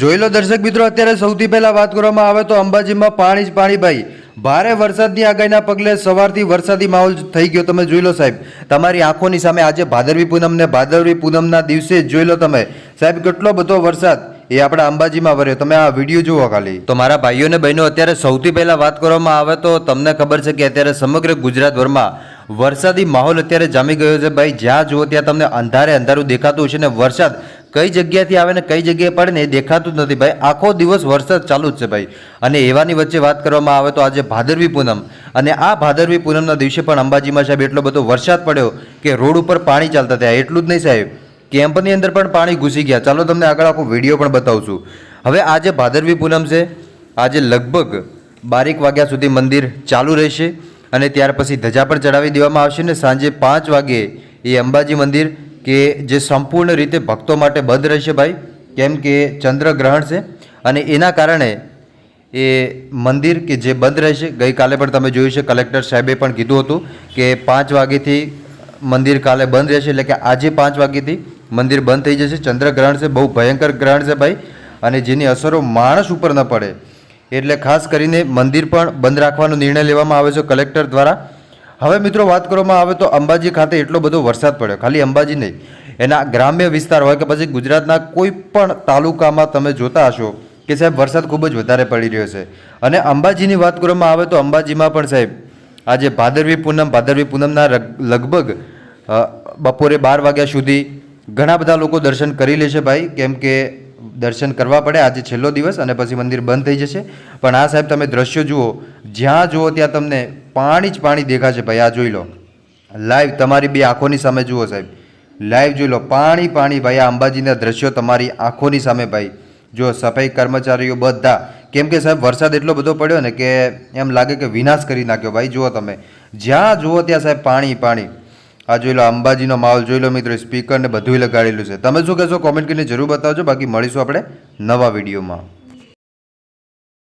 જોઈ લો દર્શક મિત્રો, અત્યારે સૌથી પહેલા વાત કરવામાં આવે તો અંબાજીમાં પાણી જ પાણી, ભાઈ. ભારે વરસાદની આગાહીના પગલે સવારથી વરસાદી માહોલ થઈ ગયો. તમે જોઈ લો સાહેબ, તમારી આંખોની સામે આજે ભાદરવી પૂનમ ને ભાદરવી પૂનમના દિવસે જોઈ લો તમે. સાહેબ, કેટલો બધો વરસાદ એ આપણા અંબાજીમાં વર્યો તમે આ વીડિયો જુઓ ખાલી. તો મારા ભાઈઓ અને બહેનો, અત્યારે સૌથી પહેલા વાત કરવામાં આવે તો તમને ખબર છે કે અત્યારે સમગ્ર ગુજરાતભરમાં વરસાદી માહોલ અત્યારે જામી ગયો છે. ભાઈ, જ્યાં જુઓ ત્યાં તમને અંધારે અંધારું દેખાતું છે ને વરસાદ કઈ જગ્યાથી આવે ને કઈ જગ્યાએ પડે ને એ દેખાતું જ નથી ભાઈ. આખો દિવસ વરસાદ ચાલુ જ છે ભાઈ. અને એવાની વચ્ચે વાત કરવામાં આવે તો આજે ભાદરવી પૂનમ. અને આ ભાદરવી પૂનમના દિવસે પણ અંબાજીમાં સાહેબ એટલો બધો વરસાદ પડ્યો કે રોડ ઉપર પાણી ચાલતા થયા. એટલું જ નહીં સાહેબ. કેમ્પની અંદર પણ પાણી ઘૂસી ગયા. ચાલો તમને આગળ આખો વીડિયો પણ બતાવું છું હવે આજે ભાદરવી પૂનમ છે. આજે લગભગ બારેક વાગ્યા સુધી મંદિર ચાલુ રહેશે. અને ત્યાર પછી ધજા પણ ચડાવી દેવામાં આવશે ને સાંજે પાંચ વાગે એ અંબાજી મંદિર કે જે સંપૂર્ણ રીતે ભક્તો માટે બંધ રહેશે ભાઈ, કેમ કે ચંદ્રગ્રહણ છે અને એના કારણે એ મંદિર કે જે બંધ રહેશે, ગઈકાલે પણ તમે જોયું છે, કલેક્ટર સાહેબે પણ કીધું હતું કે પાંચ વાગ્યાથી મંદિર કાલે બંધ રહેશે, એટલે કે આજે પાંચ વાગ્યાથી મંદિર બંધ થઈ જશે. ચંદ્રગ્રહણ છે, બહુ ભયંકર ગ્રહણ છે ભાઈ અને જેની અસરો માણસ ઉપર ન પડે. એટલે ખાસ કરીને મંદિર પણ બંધ રાખવાનો નિર્ણય લેવામાં આવે છે કલેક્ટર દ્વારા. હવે મિત્રો વાત કરવામાં આવે તો અંબાજી ખાતે એટલો બધો વરસાદ પડ્યો. ખાલી અંબાજી નહીં. એના ગ્રામ્ય વિસ્તાર હોય કે પછી ગુજરાતના કોઈ પણ તાલુકામાં તમે જોતા હશો કે સાહેબ વરસાદ ખૂબ જ વધારે પડી રહ્યો છે. અને અંબાજીની વાત કરવામાં આવે તો અંબાજીમાં પણ સાહેબ આજે ભાદરવી પૂનમ, ભાદરવી પૂનમના લગભગ બપોરે બાર વાગ્યા સુધી ઘણા બધા લોકો દર્શન કરી લેશે ભાઈ. કેમ કે દર્શન કરવા પડે. આજે છેલ્લો દિવસ અને પછી મંદિર બંધ થઈ જશે. પણ આ સાહેબ તમે દ્રશ્યો જુઓ. જ્યાં જુઓ ત્યાં તમને પાણી જ પાણી દેખાશે ભાઈ, આ જોઈ લો. લાઈવ તમારી બે આંખોની સામે જુઓ સાહેબ. લાઈવ જોઈ લો, પાણી પાણી ભાઈ, આ અંબાજીના દ્રશ્યો તમારી આંખોની સામે ભાઈ. જો સફાઈ કર્મચારીઓ બધા, કેમ કે સાહેબ, વરસાદ એટલો બધો પડ્યો ને કે એમ લાગે કે વિનાશ કરી નાખ્યો ભાઈ, જુઓ તમે. જ્યાં જુઓ ત્યાં સાહેબ પાણી પાણી. આ જોઈ લો, અંબાજીનો માહોલ જોઈ લો મિત્રો સ્પીકર ને બધું લગાડેલું છે. તમે શું કહેશો કોમેન્ટ કરીને જરૂર બતાવજો. બાકી મળીશું આપણે નવા વિડીયોમાં.